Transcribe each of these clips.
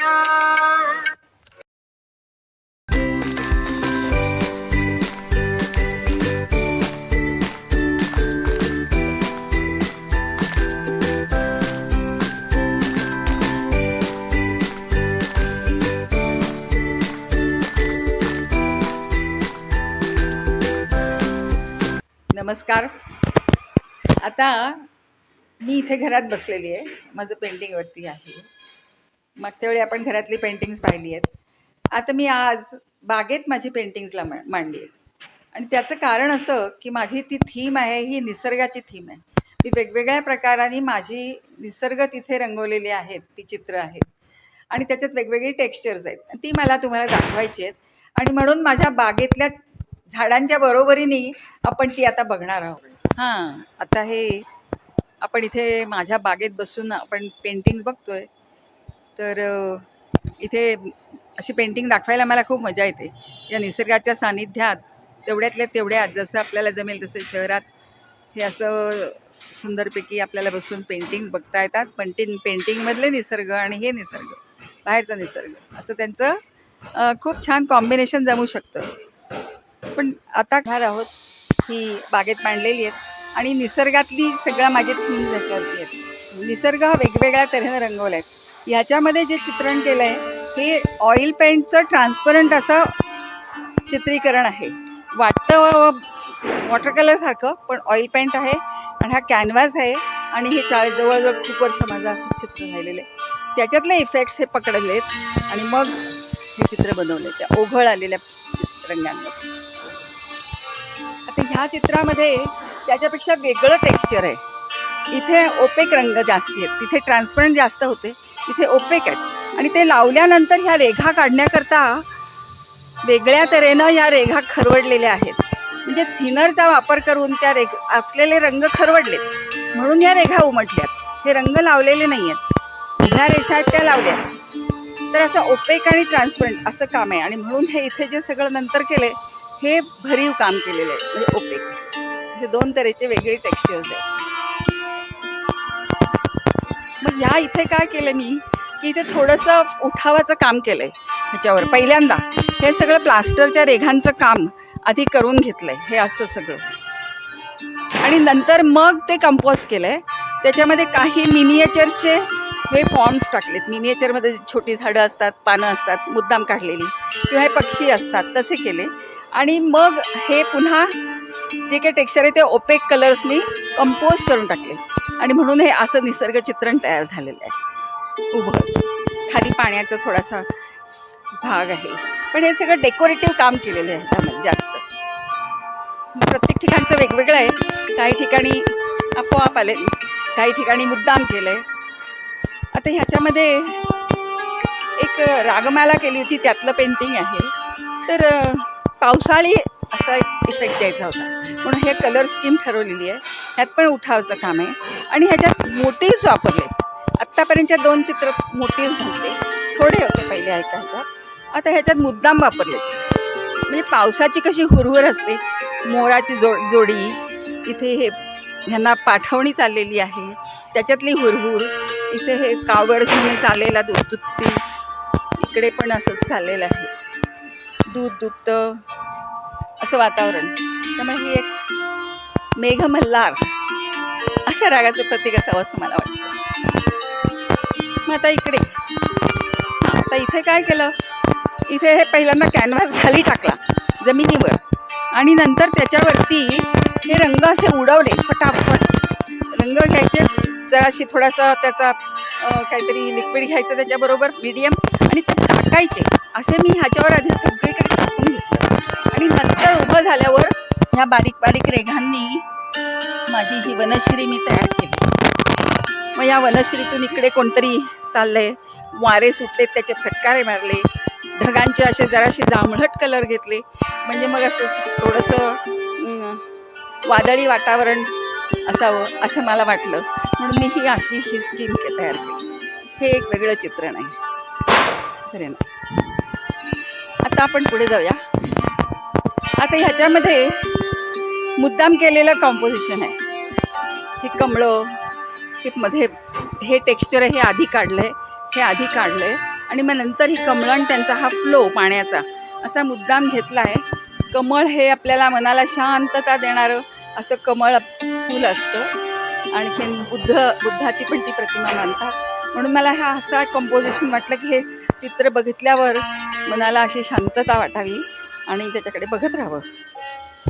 नमस्कार. आता मी इथे घरात बसलेली आहे. माझं पेंटिंगवरती आहे. मागच्या वेळी आपण घरातली पेंटिंग्स पाहिली आहेत. आता मी आज बागेत माझी पेंटिंग्सला मांडली आहेत. आणि त्याचं कारण असं की माझी ती थीम आहे ही निसर्गाची थीम आहे. मी वेगवेगळ्या प्रकाराने माझी निसर्ग तिथे रंगवलेली आहेत ती चित्र आहेत. आणि त्याच्यात वेगवेगळी टेक्स्चर्स आहेत. आणि ती मला तुम्हाला दाखवायची आहेत. आणि म्हणून माझ्या बागेतल्या झाडांच्या बरोबरीने आपण ती आता बघणार आहोत. हां आता हे आपण इथे माझ्या बागेत बसून आपण पेंटिंग बघतोय. तर इथे अशी पेंटिंग दाखवायला मला खूप मजा येते. या निसर्गाच्या सानिध्यात तेवढ्यातल्या तेवढ्यात जसं आपल्याला जमेल तसं शहरात हे असं सुंदरपैकी आपल्याला बसून पेंटिंग्स बघता येतात. पेंटिंग पेंटिंगमधले निसर्ग आणि हे निसर्ग बाहेरचा निसर्ग असं त्यांचं खूप छान कॉम्बिनेशन जमू शकतं. पण आता घर आहोत ही बागेत मांडलेली आहेत आणि निसर्गातली सगळ्या माझी थीम ह्याच्यावरती आहेत. निसर्ग हा वेगवेगळ्या तऱ्हेनं रंगवला आहे ह्याच्यामध्ये जे चित्रण केलं आहे हे ऑइल पेंटचं ट्रान्सपरंट असं चित्रीकरण आहे. वाटतं वॉटर कलरसारखं पण ऑइल पेंट आहे आणि हा कॅनव्हास आहे आणि हे चाळीस जवळजवळ खूप वर्ष माझं असं चित्र राहिलेलं आहे. त्याच्यातले इफेक्ट्स हे पकडले आहेत आणि मग हे चित्र बनवले त्या ओघळ आलेल्या रंगांमध्ये. आता ह्या चित्रामध्ये त्याच्यापेक्षा वेगळं टेक्स्चर आहे. इथे ओपेक रंग जास्त आहेत. तिथे ट्रान्सपरंट जास्त होते. इथे ओपेक आहेत. आणि ते लावल्यानंतर ह्या रेघा काढण्याकरता वेगळ्या तऱ्हेनं ह्या रेघा खरवडलेल्या आहेत. म्हणजे थिनरचा वापर करून त्या रेघ असलेले रंग खरवडले म्हणून या रेघा उमटल्यात. हे रंग लावलेले नाही आहेत ह्या रेषा आहेत त्या लावल्या तर असं ओपेक आणि ट्रान्सपरंट असं काम आहे. आणि म्हणून हे इथे जे सगळं नंतर केले हे भरीव काम केलेलं आहे. म्हणजे ओपेक. असे दोन तऱ्हेचे वेगळे टेक्स्चर्स आहेत. ह्या इथे काय केलं मी की इथे थोडंसं उठावाचं काम केलंय ह्याच्यावर. पहिल्यांदा हे सगळं प्लास्टरच्या रेघांचं काम आधी करून घेतलंय हे असं सगळं. आणि नंतर मग ते कंपोज केलंय. त्याच्यामध्ये काही मिनिएचरचे हे फॉर्म्स टाकलेत. मिनिएचरमध्ये छोटी झाडं असतात पानं असतात मुद्दाम काढलेली. किंवा हे पक्षी असतात तसे केले. आणि मग हे पुन्हा जे काही टेक्स्चर आहे ते ओपेक कलर्सनी कंपोज करून टाकले. आणि म्हणून हे असं निसर्ग चित्रण तयार झालेलं आहे. उभं खाली पाण्याचा थोडासा भाग आहे. पण हे सगळं डेकोरेटिव्ह काम केलेलं आहे ह्याच्यामध्ये जास्त. प्रत्येक ठिकाणचं वेगवेगळं आहे. काही ठिकाणी आपोआप आले काही ठिकाणी मुद्दाम केलं आहे आता ह्याच्यामध्ये एक रागमाला केली होती त्यातलं पेंटिंग आहे. तर पावसाळी असा एक इफेक्ट द्यायचा होता. म्हणून हे कलर स्कीम ठरवलेली आहे. ह्यात पण उठावचं काम आहे. आणि ह्याच्यात मोटिव्स वापरले. आत्तापर्यंतच्या दोन चित्र मोटिव्स नव्हते थोडे होते पहिले ऐका ह्याच्यात आता ह्याच्यात मुद्दाम वापरले. म्हणजे पावसाची कशी हुरहुर असते. मोराची जो जोडी. इथे हे ह्यांना पाठवणी चाललेली आहे. त्याच्यातली हुरहुर. इथे हे कावड घेऊन चाललेला दूध दुभती इकडे पण असंच चाललेलं आहे. दूध दुभतं असं वातावरण. त्यामुळे ही एक मेघमल्हार अशा रागाचं प्रतीक असावं असं मला वाटतं. मग आता इकडे. हां आता इथे काय केलं? इथे हे पहिल्यांदा कॅनव्हास खाली टाकला जमिनीवर. आणि नंतर त्याच्यावरती हे रंग असे उडवले फटाफट. रंग घ्यायचे जराशी थोडासा त्याचा काहीतरी लिक्विड घ्यायचं त्याच्याबरोबर मीडियम आणि ते टाकायचे. असे मी ह्याच्यावर आधी झाल्यावर ह्या बारीक बारीक रेघांनी माझी ही वनश्री मी तयार केली. मग या वनश्रीतून इकडे कोणतरी चाललंय वारे सुटलेत त्याचे फटकारे मारले ढगांचे असे जराशी जांभळट कलर घेतले. म्हणजे मग असं थोडंसं वादळी वातावरण असावं असं मला वाटलं. म्हणून मी ही अशी ही स्कीम के तयार केली. हे एक वेगळं चित्रण आहे. खरे ना? आता आपण पुढे जाऊया. आता ह्याच्यामध्ये मुद्दाम केलेलं कॉम्पोजिशन आहे. हे कमळं हे मध्ये हे टेक्स्चर हे आधी काढलं आहे हे आधी काढलं आहे आणि मग नंतर ही कमळं आणि त्यांचा हा फ्लो पाण्याचा असा मुद्दाम घेतला आहे कमळ हे आपल्याला मनाला शांतता देणारं असं कमळ फूल असतं. आणखीन बुद्ध बुद्धाची पण ती प्रतिमा मानतात. म्हणून मला हा असा कंपोजिशन वाटलं की हे चित्र बघितल्यावर मनाला अशी शांतता वाटावी. आणि त्याच्याकडे बघत राहावं.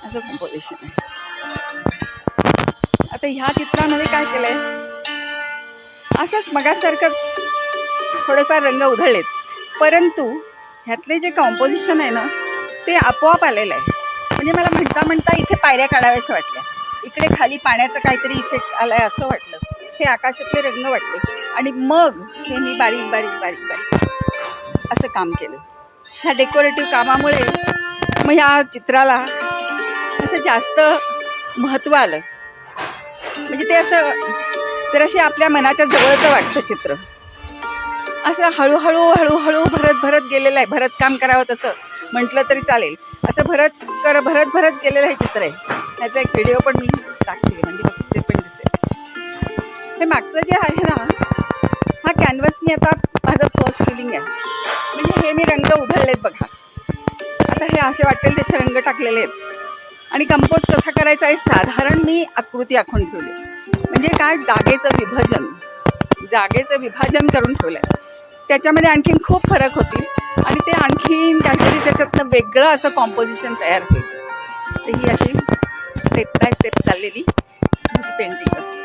असं कॉम्पोजिशन आहे. आता ह्या चित्रामध्ये काय केलंय? असंच मगासारखंच थोडेफार रंग उधळलेत. परंतु ह्यातले जे कॉम्पोजिशन आहे ना ते आपोआप आलेलं आहे. म्हणजे मला म्हणता म्हणता इथे पायऱ्या काढाव्याशा वाटल्या. इकडे खाली पाण्याचं काहीतरी इफेक्ट आलाय असं वाटलं. हे आकाशातले रंग वाटले. आणि मग हे मी बारीक बारीक बारीक बारीक असं काम केलं. ह्या डेकोरेटिव्ह कामामुळे मग ह्या चित्राला असं जास्त महत्त्व आलं म्हणजे ते असं तर असे आपल्या मनाच्या जवळचं वाटतं चित्र. असं हळूहळू हळूहळू भरत भरत गेलेलं आहे. भरत काम करावं तसं म्हटलं तरी चालेल. असं भरत कर भरत भरत गेलेलं हे चित्र आहे. त्याचा एक व्हिडिओ पण मी टाकते म्हणजे ते पण दिसेल. हे मागचं जे आहे ना हा कॅनव्हस मी आता माझं फर्स्ट फिलिंग आहे. म्हणजे हे मी रंग उघडलेत बघा. आता हे असे वाटेल तसे रंग टाकलेले आहेत. आणि कंपोज कसा करायचा आहे? साधारण मी आकृती आखून ठेवली. म्हणजे काय? जागेचं विभाजन. जागेचं विभाजन करून ठेवलं आहे त्याच्यामध्ये आणखीन खूप फरक होतील. आणि ते आणखीन काहीतरी त्याच्यातनं वेगळं असं कॉम्पोजिशन तयार होईल. तर ही अशी स्टेप बाय स्टेप चाललेली माझी पेंटिंग असते.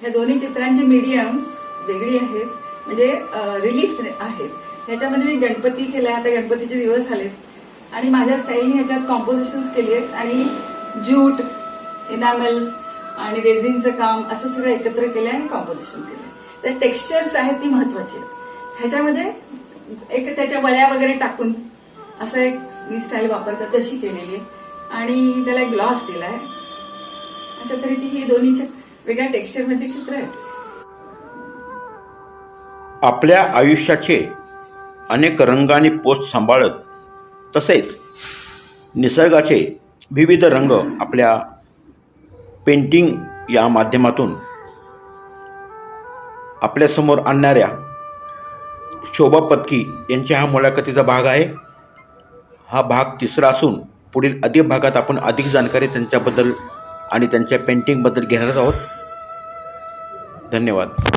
ह्या दोन्ही चित्रांची मीडियम्स वेगळी आहेत. म्हणजे रिलीफ आहेत. ह्याच्यामध्ये मी गणपती केलाय आता गणपतीचे दिवस आलेत. आणि माझ्या स्टाईलने ह्याच्यात कॉम्पोजिशन्स केली आहेत आणि ज्यूट इनामेल्स आणि रेझिनचं काम असं सगळं एकत्र केलं आणि कॉम्पोजिशन केलं तर टेक्स्चर्स आहेत ती महत्वाची आहेत ह्याच्यामध्ये एक त्याच्या वळ्या वगैरे टाकून असं एक मी स्टाईल वापरतात तशी केलेली आहे. आणि त्याला एक ग्लॉस दिलाय. अशा तऱ्हेची ही दोन्ही वेगळ्या टेक्स्चरमध्ये चित्र आहेत. आपल्या आयुष्याचे अनेक रंगाने पोस्ट सांभाळत तसेच निसर्गाचे विविध रंग आपल्या पेंटिंग या माध्यमातून आपल्यासमोर आणणाऱ्या शोभा पत्की यांच्या हा मुलाखतीचा भाग आहे. हा भाग तिसरा असून पुढील अधिक भागात आपण अधिक जाणकारी त्यांच्याबद्दल आणि त्यांच्या पेंटिंगबद्दल घेणार आहोत. धन्यवाद.